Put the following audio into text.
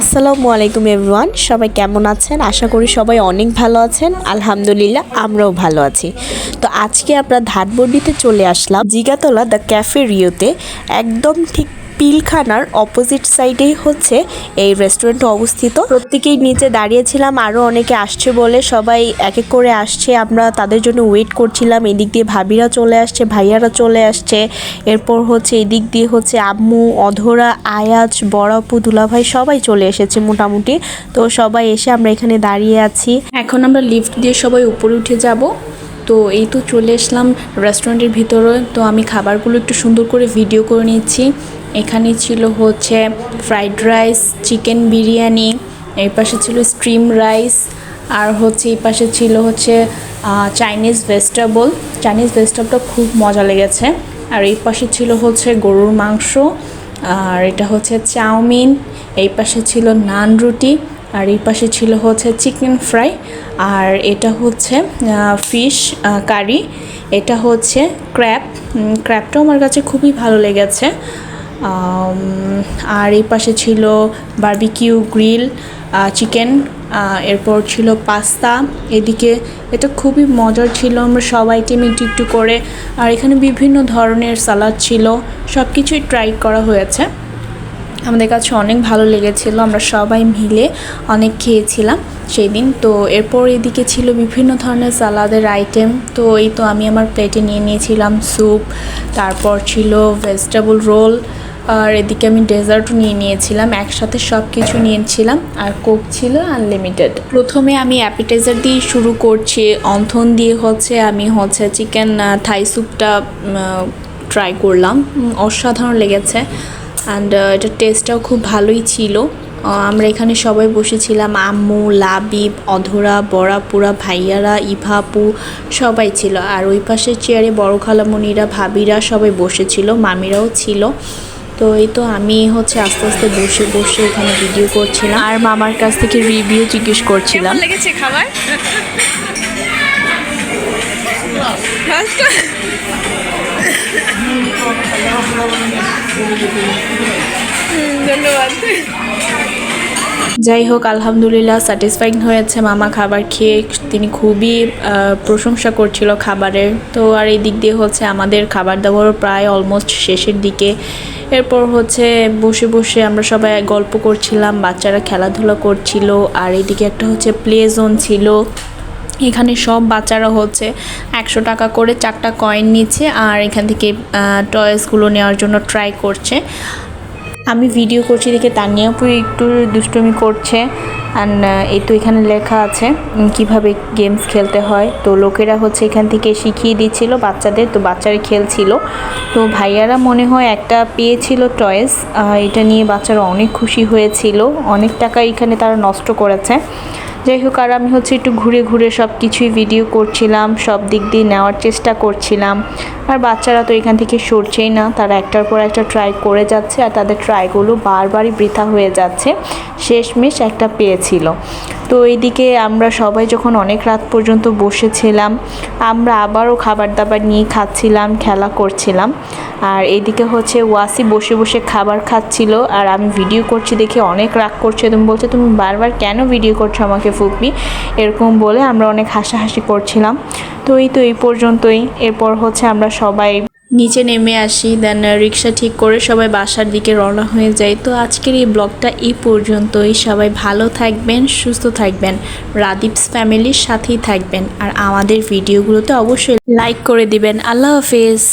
আসসালামু আলাইকুম এভরিওয়ান, সবাই কেমন আছেন? আশা করি সবাই অনেক ভালো আছেন। আলহামদুলিল্লাহ, আমরাও ভালো আছি। তো আজকে আমরা ধানমন্ডিতে চলে আসলাম, জিগাতলা দ্য ক্যাফে রিওতে। একদম ঠিক পিলখানার অপোজিট সাইডেই হচ্ছে এই রেস্টুরেন্ট অবস্থিত। প্রত্যেকেই নিচে দাঁড়িয়েছিলাম আরও অনেকে আসছে বলে সবাই এক এক করে আসছে। আমরা তাদের জন্য ওয়েট করছিলাম, এদিক দিয়ে ভাবিরা চলে আসছে, ভাইয়ারা চলে আসছে। এরপর হচ্ছে এদিক দিয়ে হচ্ছে আম্মু, অধরা, আয়াজ, বড়াপু, দুলাভাই সবাই চলে এসেছে মোটামুটি। তো সবাই এসে আমরা এখানে দাঁড়িয়ে আছি। এখন আমরা লিফট দিয়ে সবাই উপরে উঠে যাব। তো এই তো চলে আসলাম রেস্টুরেন্টের ভিতরে। তো আমি খাবারগুলো একটু সুন্দর করে ভিডিও করে নিচ্ছি। এখানে ছিল হচ্ছে ফ্রাইড রাইস চিকেন বিরিয়ানি, এই পাশে ছিল স্ট্রিম রাইস আর হচ্ছে এই পাশে ছিল হচ্ছে চাইনিজ ভেজিটেবল চাইনিজ ভেজিটেবলটা খুব মজা লেগেছে। আর এই পাশে ছিল হচ্ছে গরুর মাংস, আর এটা হচ্ছে চাউমিন, এই পাশে ছিল নান রুটি, আর এই পাশে ছিল হচ্ছে চিকেন ফ্রাই আর এটা হচ্ছে ফিশ কারি এটা হচ্ছে ক্র্যাপ ক্র্যাপটাও আমার কাছে খুবই ভালো লেগেছে। আর এই পাশে ছিল বারবিকিউ গ্রিল চিকেন এরপর ছিল পাস্তা। এদিকে এটা খুবই মজার ছিল, আমরা সবাই টিম একটু একটু করে। আর এখানে বিভিন্ন ধরনের সালাদ ছিল সব কিছুই ট্রাই করা হয়েছে। আমাদের কাছে অনেক ভালো লেগেছিল, আমরা সবাই মিলে অনেক খেয়েছিলাম সেই দিন তো এরপর এদিকে ছিল বিভিন্ন ধরনের সালাদের আইটেম তো এই তো আমি আমার প্লেটে নিয়ে নিয়েছিলাম স্যুপ তারপর ছিল ভেজিটেবল রোল আর এদিকে আমি ডেজার্টও নিয়ে নিয়েছিলাম, একসাথে সব কিছু নিয়েছিলাম, আর কোক ছিল আনলিমিটেড প্রথমে আমি অ্যাপিটাইজার দিয়ে শুরু করছি, অন্থন দিয়ে হচ্ছে আমি হচ্ছে চিকেন থাই স্যুপটা ট্রাই করলাম। অসাধারণ লেগেছে। অ্যান্ড এটার টেস্টটাও খুব ভালোই ছিল। আমরা এখানে সবাই বসেছিলাম, আম্মু, লাবিব, অধরা, বড়াপুরা, ভাইয়ারা, ইভাপু, সবাই ছিল। আর ওই পাশের চেয়ারে বড় খালামণিরা ভাবিরা সবাই বসেছিল, মামিরাও ছিল। তো এই তো আমি হচ্ছে আস্তে আস্তে বসে বসে এখানে ভিডিও করছিলাম। আর মামার কাছ থেকে রিভিউ জিজ্ঞেস করছিলাম। লেগেছে খাবার? ধন্যবাদ। যাই হোক, আলহামদুলিল্লাহ স্যাটিসফাইং হয়েছে। মামা খাবার খেয়ে তিনি খুবই প্রশংসা করছিল খাবারের। তো আর এই দিক দিয়ে হচ্ছে আমাদের খাবার দাবারও প্রায় অলমোস্ট শেষের দিকে। এরপর হচ্ছে বসে বসে আমরা সবাই গল্প করছিলাম, বাচ্চারা খেলাধুলা করছিল, আর এদিকে একটা হচ্ছে প্লে জোন ছিল। এখানে সব বাচ্চারা হচ্ছে একশো টাকা করে চারটা কয়েন নিচ্ছে, আর এখান থেকে টয়েসগুলো নেওয়ার জন্য ট্রাই করছে। আমি ভিডিও করছি দেখে তানিয়াপু একটু দুষ্টুমি করছে অ্যান্ড এই তো এখানে লেখা আছে কীভাবে গেমস খেলতে হয়। তো লোকেরা হচ্ছে এখান থেকে শিখিয়ে দিচ্ছিল বাচ্চাদের, তো বাচ্চারা খেলছিল। তো ভাইয়ারা মনে হয় একটা পেয়েছিল টয়েস এটা নিয়ে বাচ্চারা অনেক খুশি হয়েছিল, অনেক টাকা এখানে তারা নষ্ট করেছে। যাই হোক, আর আমি হচ্ছে একটু ঘুরে ঘুরে সব কিছুই ভিডিও করছিলাম, সব দিক দিয়ে নেওয়ার চেষ্টা করছিলাম। আর বাচ্চারা তো এখান থেকে সরছেই না, তারা একটার পর একটা ট্রাই করে যাচ্ছে, আর তাদের ট্রাইগুলো বারবারই বৃথা হয়ে যাচ্ছে। শেষমেশ একটা পেয়েছিল। তো এইদিকে আমরা সবাই যখন অনেক রাত পর্যন্ত বসেছিলাম, আমরা আবারও খাবার দাবার নিয়ে খাচ্ছিলাম, খেলা করছিলাম। আর এইদিকে হচ্ছে ওয়াসি বসে বসে খাবার খাচ্ছিল আর আমি ভিডিও করছি দেখে অনেক রাগ করছে। তুমি বলছে, তুমি বারবার কেন ভিডিও করছ আমাকে ফুকবি এরকম বলে আমরা অনেক হাসাহাসি করছিলাম। তো এই তো এই পর্যন্তই। এরপর হচ্ছে আমরা সবাই নিচে নেমে আসি দেন রিক্সা ঠিক করে সবাই বাসার দিকে রওনা হয়ে যাই। তো আজকের এই ব্লগটা এই পর্যন্তই। সবাই ভালো থাকবেন, সুস্থ থাকবেন। রাদীপস ফ্যামিলির সাথেই থাকবেন। আর আমাদের ভিডিওগুলোতে অবশ্যই লাইক করে দিবেন। আল্লাহ হাফেজ।